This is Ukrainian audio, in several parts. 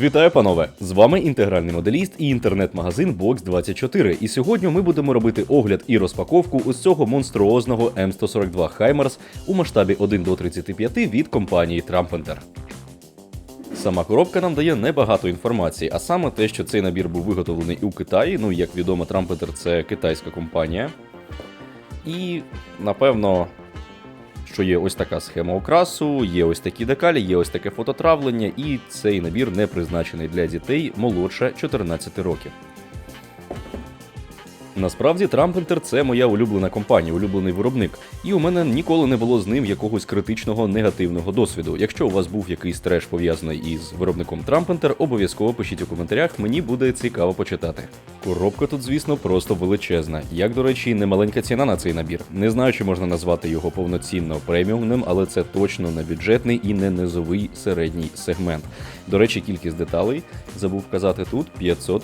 Вітаю, панове! З вами інтегральний моделіст і інтернет-магазин Box24. І сьогодні ми будемо робити огляд і розпаковку ось цього монструозного М142 HIMARS у масштабі 1 до 35 від компанії Trumpeter. Сама коробка нам дає небагато інформації, а саме те, що цей набір був виготовлений у Китаї. Ну, як відомо, Trumpeter це китайська компанія. І, напевно, що є ось така схема окрасу, є ось такі декалі, є ось таке фототравлення, і цей набір не призначений для дітей молодше 14 років. Насправді Трампентер це моя улюблена компанія, улюблений виробник, і у мене ніколи не було з ним якогось критичного негативного досвіду. Якщо у вас був якийсь треш пов'язаний із виробником Трампентер, обов'язково пишіть у коментарях, мені буде цікаво почитати. Коробка тут, звісно, просто величезна. Як, до речі, немаленька ціна на цей набір. Не знаю, чи можна назвати його повноцінно преміумним, але це точно не бюджетний і не низовий середній сегмент. До речі, кількість деталей забув вказати тут 500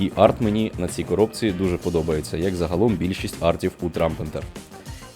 і арт мені на цій коробці дуже подобається, як загалом більшість артів у Трампентер.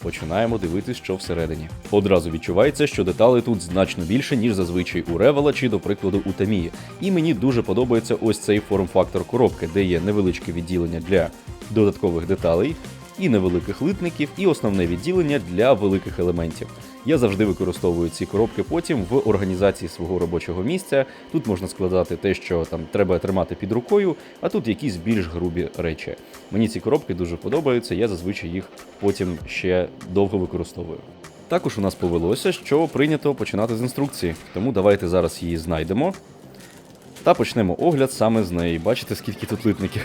Починаємо дивитись, що всередині. Одразу відчувається, що деталей тут значно більше, ніж зазвичай у Ревела чи, до прикладу, у Тамії. І мені дуже подобається ось цей форм-фактор коробки, де є невеличке відділення для додаткових деталей, і невеликих литників, і основне відділення для великих елементів. Я завжди використовую ці коробки потім в організації свого робочого місця. Тут можна складати те, що там треба тримати під рукою, а тут якісь більш грубі речі. Мені ці коробки дуже подобаються, я зазвичай їх потім ще довго використовую. Також у нас повелося, що прийнято починати з інструкції, тому давайте зараз її знайдемо. Та почнемо огляд саме з неї. Бачите, скільки тут литників?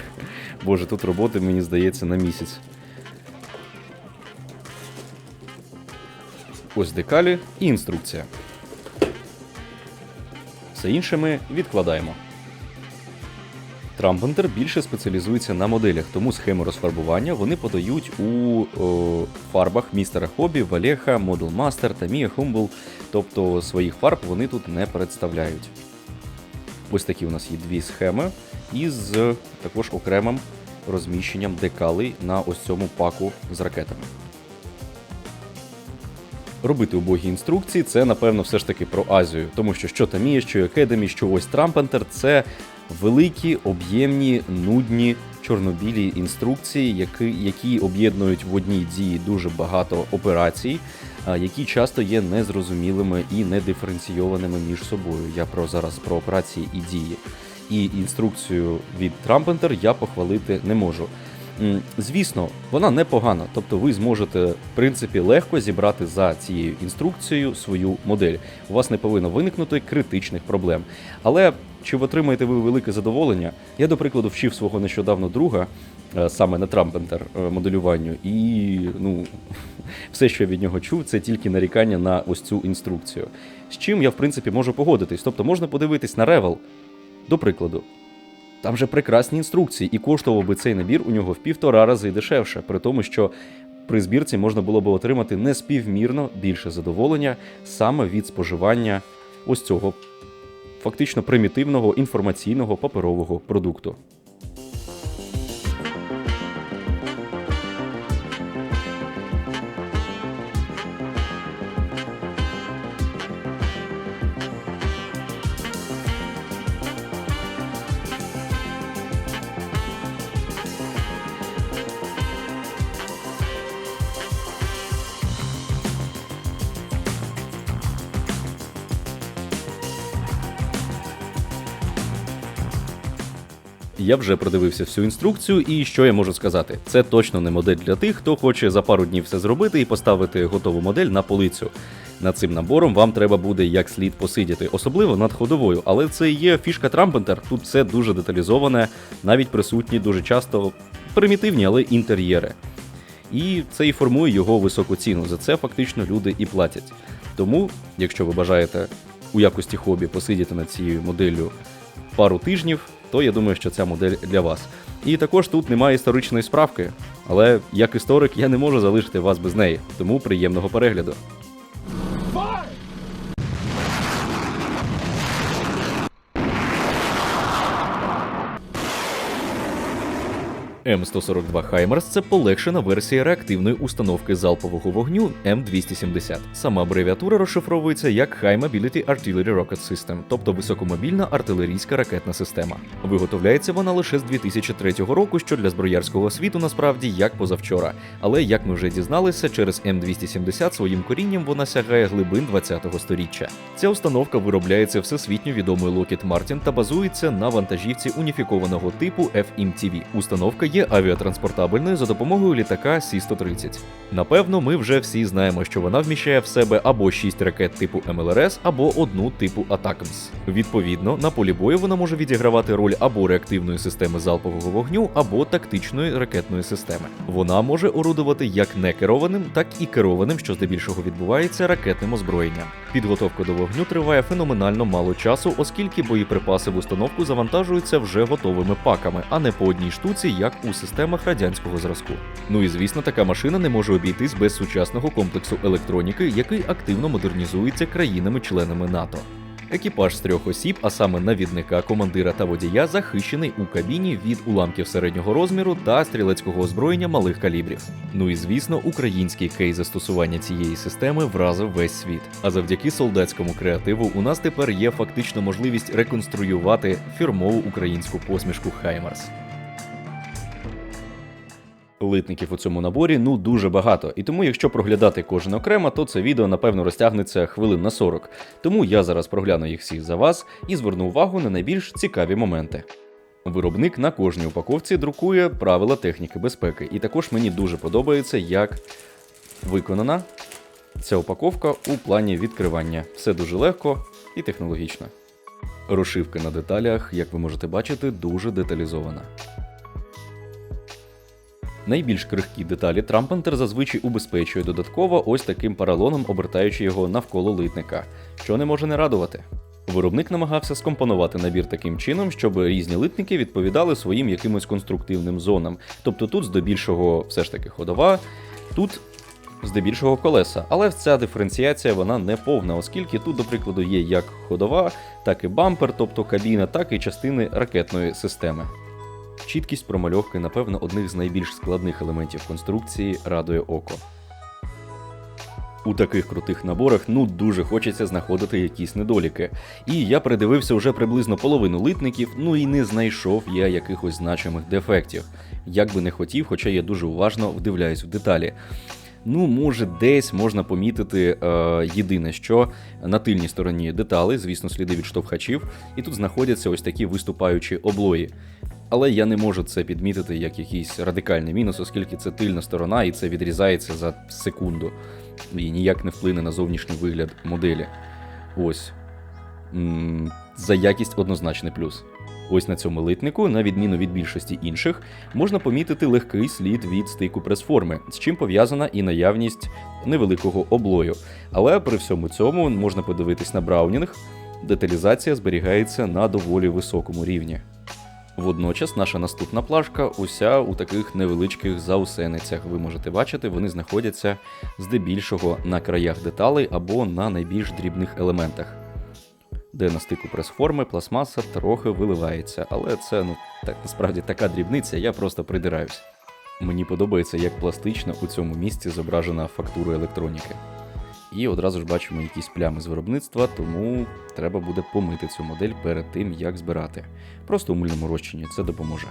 Боже, тут роботи, мені здається, на місяць. Ось декалі і інструкція. Все інше ми відкладаємо. Трампентер більше спеціалізується на моделях, тому схеми розфарбування вони подають у о, фарбах містера Хобі, Валеха, Model Master та Mia Humble, тобто своїх фарб вони тут не представляють. Ось такі у нас є дві схеми із також окремим розміщенням декалей на ось цьому паку з ракетами. Робити убогі інструкції це, напевно, все ж таки про Азію, тому що що Тамія, що Академі, що ось Трампентер це великі, об'ємні, нудні чорнобілі інструкції, які, які об'єднують в одній дії дуже багато операцій, які часто є незрозумілими і недиференційованими між собою. Я про зараз про операції і дії. І інструкцію від Трампентер я похвалити не можу. Звісно, вона непогана, тобто ви зможете в принципі легко зібрати за цією інструкцією свою модель. У вас не повинно виникнути критичних проблем. Але чи ви отримаєте ви велике задоволення? Я, до прикладу, вчив свого нещодавно друга е, саме на Трампентер е, моделюванню, і ну все, що я від нього чув, це тільки нарікання на ось цю інструкцію. З чим я в принципі можу погодитись. Тобто можна подивитись на Ревел, до прикладу. Там же прекрасні інструкції, і коштував би цей набір у нього в півтора рази дешевше, при тому, що при збірці можна було б отримати неспівмірно більше задоволення саме від споживання ось цього фактично примітивного інформаційного паперового продукту. Я вже продивився всю інструкцію, і що я можу сказати? Це точно не модель для тих, хто хоче за пару днів все зробити і поставити готову модель на полицю. Над цим набором вам треба буде як слід посидіти, особливо над ходовою. Але це є фішка Трампентер. Тут все дуже деталізоване, навіть присутні дуже часто примітивні, але інтер'єри. І це і формує його високу ціну. За це фактично люди і платять. Тому, якщо ви бажаєте у якості хобі посидіти над цією моделлю пару тижнів, то я думаю, що ця модель для вас. І також тут немає історичної справки, але як історик я не можу залишити вас без неї, тому приємного перегляду. М142 HIMARS – це полегшена версія реактивної установки залпового вогню М270. Сама абревіатура розшифровується як High Mobility Artillery Rocket System, тобто високомобільна артилерійська ракетна система. Виготовляється вона лише з 2003 року, що для зброярського світу насправді як позавчора. Але як ми вже дізналися, через М270 своїм корінням вона сягає глибин 20-го сторіччя. Ця установка виробляється всесвітньо відомою Lockheed Martin та базується на вантажівці уніфікованого типу FMTV. Установка є авіатранспортабельною за допомогою літака Сі-130. Напевно, ми вже всі знаємо, що вона вміщає в себе або 6 ракет типу МЛРС, або одну типу Атакмс. Відповідно, на полі бою вона може відігравати роль або реактивної системи залпового вогню, або тактичної ракетної системи. Вона може орудувати як некерованим, так і керованим, що здебільшого відбувається ракетним озброєнням. Підготовка до вогню триває феноменально мало часу, оскільки боєприпаси в установку завантажуються вже готовими паками, а не по одній штуці, як у системах радянського зразку. Ну і звісно, така машина не може обійтись без сучасного комплексу електроніки, який активно модернізується країнами-членами НАТО. Екіпаж з трьох осіб, а саме навідника, командира та водія, захищений у кабіні від уламків середнього розміру та стрілецького озброєння малих калібрів. Ну і звісно, український кейс застосування цієї системи вразив весь світ. А завдяки солдатському креативу у нас тепер є фактично можливість реконструювати фірмову українську посмішку Хаймарс. Литників у цьому наборі ну дуже багато, і тому, якщо проглядати кожен окремо, то це відео напевно розтягнеться хвилин на 40. Тому я зараз прогляну їх всіх за вас і зверну увагу на найбільш цікаві моменти. Виробник на кожній упаковці друкує правила техніки безпеки, і також мені дуже подобається, як виконана ця упаковка у плані відкривання. Все дуже легко і технологічно. Розшивка на деталях, як ви можете бачити, дуже деталізована. Найбільш крихкі деталі Трампентер зазвичай убезпечує додатково ось таким паралоном, обертаючи його навколо литника, що не може не радувати. Виробник намагався скомпонувати набір таким чином, щоб різні литники відповідали своїм якимось конструктивним зонам. Тобто тут здебільшого все ж таки ходова, тут здебільшого колеса. Але ця диференціація вона не повна, оскільки тут, до прикладу, є як ходова, так і бампер, тобто кабіна, так і частини ракетної системи. Чіткість промальовки, напевно, одних з найбільш складних елементів конструкції радує око. У таких крутих наборах ну дуже хочеться знаходити якісь недоліки. І я передивився вже приблизно половину литників, ну і не знайшов я якихось значимих дефектів. Як би не хотів, хоча я дуже уважно вдивляюсь в деталі. Ну, може, десь можна помітити е, єдине, що на тильній стороні деталей, звісно, сліди від штовхачів, і тут знаходяться ось такі виступаючі облої. Але я не можу це підмітити як якийсь радикальний мінус, оскільки це тильна сторона і це відрізається за секунду і ніяк не вплине на зовнішній вигляд моделі. Ось. За якість однозначний плюс. Ось на цьому литнику, на відміну від більшості інших, можна помітити легкий слід від стику прес-форми, з чим пов'язана і наявність невеликого облою. Але при всьому цьому можна подивитись на браунінг, деталізація зберігається на доволі високому рівні. Водночас наша наступна плашка уся у таких невеличких заусеницях. Ви можете бачити, вони знаходяться здебільшого на краях деталей або на найбільш дрібних елементах, де на стику прес-форми пластмаса трохи виливається. Але це ну так насправді така дрібниця, я просто придираюсь. Мені подобається, як пластично у цьому місці зображена фактура електроніки. І одразу ж бачимо якісь плями з виробництва, тому треба буде помити цю модель перед тим, як збирати. Просто у мильному розчині це допоможе.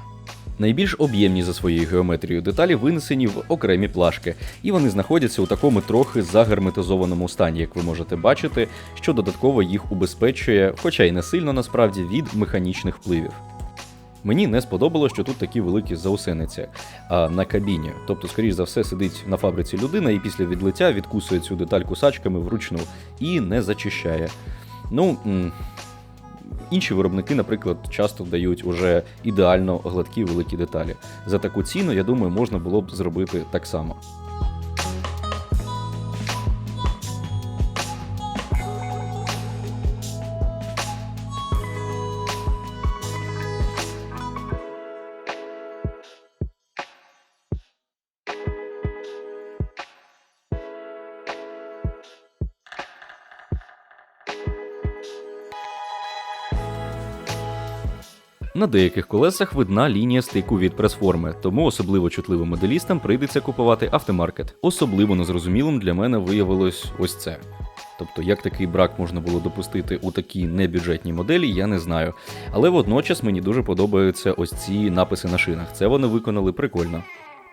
Найбільш об'ємні за своєю геометрією деталі винесені в окремі плашки, і вони знаходяться у такому трохи загерметизованому стані, як ви можете бачити, що додатково їх убезпечує, хоча й не сильно насправді, від механічних впливів. Мені не сподобалося, що тут такі великі заусениці а, на кабіні. Тобто, скоріш за все, сидить на фабриці людина і після відлиття відкусує цю деталь кусачками вручну і не зачищає. Ну. Інші виробники, наприклад, часто дають уже ідеально гладкі великі деталі. За таку ціну, я думаю, можна було б зробити так само. На деяких колесах видна лінія стику від пресформи, тому особливо чутливим моделістам прийдеться купувати автомаркет. Особливо незрозумілим для мене виявилось ось це. Тобто, як такий брак можна було допустити у такій небюджетній моделі, я не знаю. Але водночас мені дуже подобаються ось ці написи на шинах. Це вони виконали прикольно.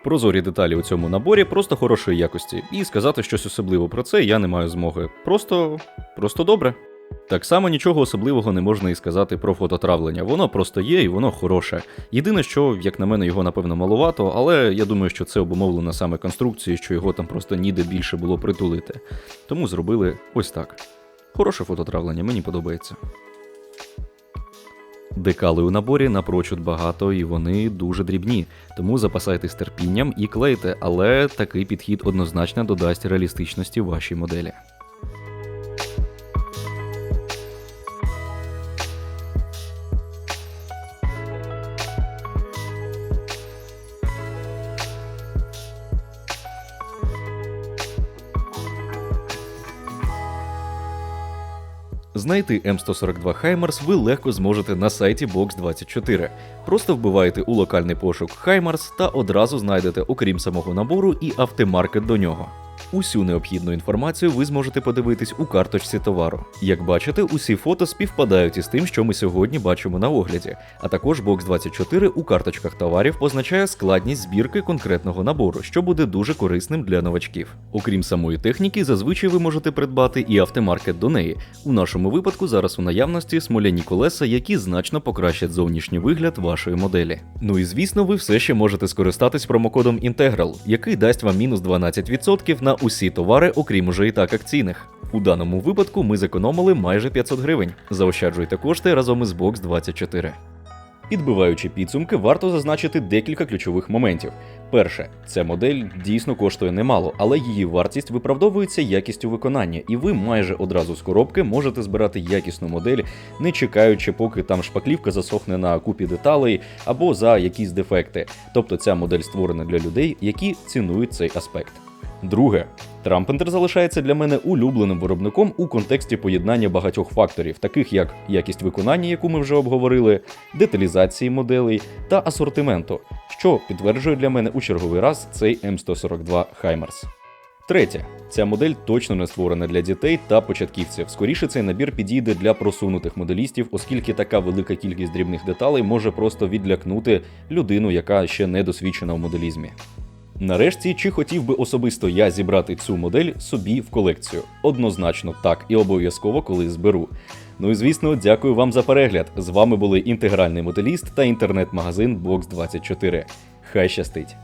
Прозорі деталі у цьому наборі просто хорошої якості, і сказати щось особливо про це я не маю змоги. Просто. просто добре. Так само нічого особливого не можна і сказати про фототравлення. Воно просто є і воно хороше. Єдине, що, як на мене, його напевно маловато, але я думаю, що це обумовлено саме конструкцією, що його там просто ніде більше було притулити. Тому зробили ось так. Хороше фототравлення, мені подобається. Декали у наборі напрочуд багато і вони дуже дрібні, тому запасайтесь терпінням і клейте, але такий підхід однозначно додасть реалістичності вашій моделі. Знайти М142 HIMARS ви легко зможете на сайті Box24. Просто вбиваєте у локальний пошук HIMARS та одразу знайдете, окрім самого набору, і автомаркет до нього. Усю необхідну інформацію ви зможете подивитись у карточці товару. Як бачите, усі фото співпадають із тим, що ми сьогодні бачимо на огляді. А також Box24 у карточках товарів позначає складність збірки конкретного набору, що буде дуже корисним для новачків. Окрім самої техніки, зазвичай ви можете придбати і автомаркет до неї. У нашому випадку зараз у наявності смоляні колеса, які значно покращать зовнішній вигляд вашої моделі. Ну і звісно, ви все ще можете скористатись промокодом Integral, який дасть вам мінус 12% на усі товари, окрім уже і так акційних. У даному випадку ми зекономили майже 500 гривень. Заощаджуйте кошти разом із Box 24. Підбиваючи підсумки, варто зазначити декілька ключових моментів. Перше, ця модель дійсно коштує немало, але її вартість виправдовується якістю виконання, і ви майже одразу з коробки можете збирати якісну модель, не чекаючи, поки там шпаклівка засохне на купі деталей або за якісь дефекти. Тобто ця модель створена для людей, які цінують цей аспект. Друге, Трампентер залишається для мене улюбленим виробником у контексті поєднання багатьох факторів, таких як якість виконання, яку ми вже обговорили, деталізації моделей та асортименту, що підтверджує для мене у черговий раз цей М142 HIMARS. Третє, ця модель точно не створена для дітей та початківців. Скоріше цей набір підійде для просунутих моделістів, оскільки така велика кількість дрібних деталей може просто відлякнути людину, яка ще не досвідчена у моделізмі. Нарешті, чи хотів би особисто я зібрати цю модель собі в колекцію? Однозначно так і обов'язково коли зберу. Ну і звісно, дякую вам за перегляд. З вами були інтегральний моделіст та інтернет-магазин Box24. Хай щастить!